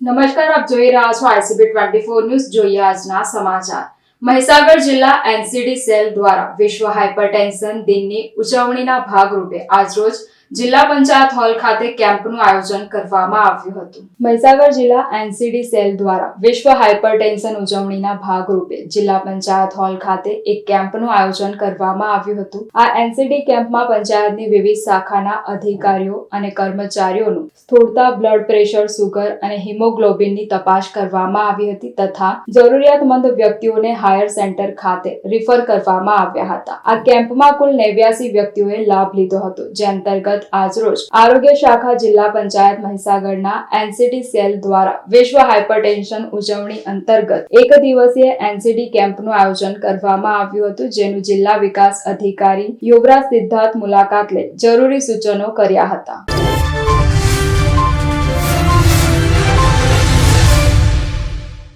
નમસ્કાર, આપ જોઈ રહ્યા છો આઈસીબી ટ્વેન્ટી ફોર ન્યૂઝ. જોઈએ આજના સમાચાર. મહીસાગર જિલ્લા એનસીડી સેલ દ્વારા વિશ્વ હાઇપરટેન્શન દિનની ઉજવણીના ભાગરૂપે આજરોજ જિલ્લા પંચાયત હોલ ખાતે કેમ્પનું આયોજન કરવામાં આવ્યું હતું. મહીસાગર જિલ્લા એનસીડી સેલ દ્વારા વિશ્વ હાઇપરટેન્શન ઉજવણીના ભાગરૂપે જિલ્લા પંચાયત હોલ ખાતે એક કેમ્પનું આયોજન કરવામાં આવ્યું હતું. આ એનસીડી કેમ્પમાં પંચાયતની વિવિધ શાખાના અધિકારીઓ અને કર્મચારીઓનું સ્થૂળતા, બ્લડ પ્રેશર, સુગર અને હિમોગ્લોબિનની તપાસ કરવામાં આવી હતી તથા જરૂરિયાતમંદ વ્યક્તિઓને હાયર સેન્ટર ખાતે રિફર કરવામાં આવ્યા હતા. આ કેમ્પમાં કુલ નેવ્યાસી વ્યક્તિઓએ લાભ લીધો હતો, જે અંતર્ગત આજરોજ આરોગ્ય શાખા જિલ્લા પંચાયત મહીસાગરના એનસીડી સેલ દ્વારા વિશ્વ હાઇપરટેન્શન ઉજવણી અંતર્ગત એક દિવસીય એનસીડી કેમ્પનું આયોજન કરવામાં આવ્યું હતું, જેનું જિલ્લા વિકાસ અધિકારી યુવરાજ સિદ્ધાર્થ મુલાકાત લઈ જરૂરી સૂચનો કર્યા હતા.